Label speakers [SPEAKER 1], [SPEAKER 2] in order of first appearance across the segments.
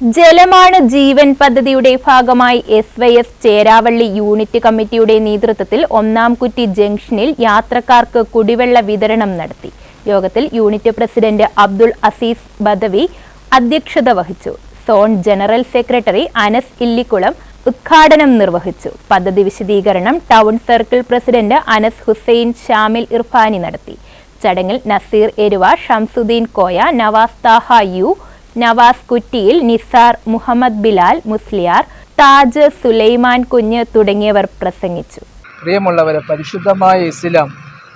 [SPEAKER 1] ജലമാണ് ജീവൻ പദ്ധതിയുടെ ഭാഗമായി S Y S Cheravally unit കമ്മിറ്റിയുടെ നേതൃത്വത്തിൽ ഒന്നാം കുറ്റി ജംഗ്ഷനിൽ യാത്രക്കാർക്ക് കുടിവെള്ള വിതരണം നടത്തി. യോഗത്തിൽ യൂണിറ്റ് പ്രസിഡന്റ് അബ്ദുൾ അസീസ് ബദവി അധ്യക്ഷത വഹിച്ചു. Zone general secretary Anas Illikkulam ഉദ്ഘാടനം നിർവഹിച്ചു. പദ്ധതി വിശദീകരണം town circle president Anas Hussain Shamil Irfani നടത്തി. ചടങ്ങിൽ നസീർ എരുവ ഷംസുദ്ദീൻ കോയ നവാസ് താഹ യു നവാസ് കുറ്റിയിൽ നിസാർ മുഹമ്മദ് ബിലാൽ മുസ്ലിയാർ താജ് സുലൈമാൻ കുഞ്ഞ് തുടങ്ങിയവർ പ്രസംഗിച്ചു.
[SPEAKER 2] പ്രിയമുള്ളവരെ പരിശുദ്ധമായ ഇസ്ലാം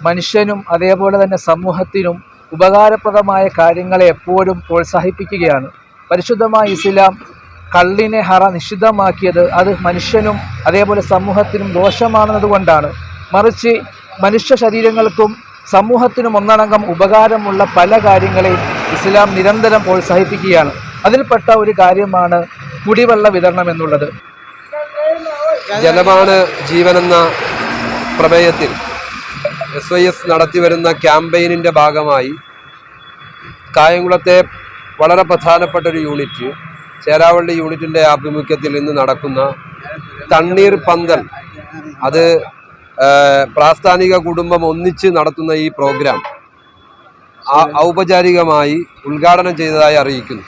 [SPEAKER 2] മനുഷ്യനും അതേപോലെ തന്നെ സമൂഹത്തിനും ഉപകാരപ്രദമായ കാര്യങ്ങളെ എപ്പോഴും പ്രോത്സാഹിപ്പിക്കുകയാണ്. പരിശുദ്ധമായ ഇസ്ലാം കള്ളിനെ ഹറ നിഷിദ്ധമാക്കിയത് അത് മനുഷ്യനും അതേപോലെ സമൂഹത്തിനും ദോഷമാണെന്നതുകൊണ്ടാണ് മറിച്ച് മനുഷ്യ ശരീരങ്ങൾക്കും സമൂഹത്തിനും ഒന്നടങ്കം ഉപകാരമുള്ള പല കാര്യങ്ങളെയും ഇസ്ലാം നിരന്തരം പ്രോത്സാഹിപ്പിക്കുകയാണ്. അതിൽപ്പെട്ട ഒരു കാര്യമാണ് കുടിവെള്ള വിതരണം എന്നുള്ളത്.
[SPEAKER 3] ജലമാണ് ജീവനെന്ന പ്രമേയത്തിൽ എസ് വൈ എസ് നടത്തിവരുന്ന ക്യാമ്പയിനിന്റെ ഭാഗമായി കായംകുളത്തെ വളരെ പ്രധാനപ്പെട്ട ഒരു യൂണിറ്റ് ചേരാവള്ളി യൂണിറ്റിന്റെ ആഭിമുഖ്യത്തിൽ ഇന്ന് നടക്കുന്ന തണ്ണീർ പന്തൽ അത് പ്രാസ്ഥാനിക കുടുംബം ഒന്നിച്ച് നടത്തുന്ന ഈ പ്രോഗ്രാം ഔപചാരികമായി ഉദ്ഘാടനം ചെയ്തതായി അറിയിക്കുന്നു.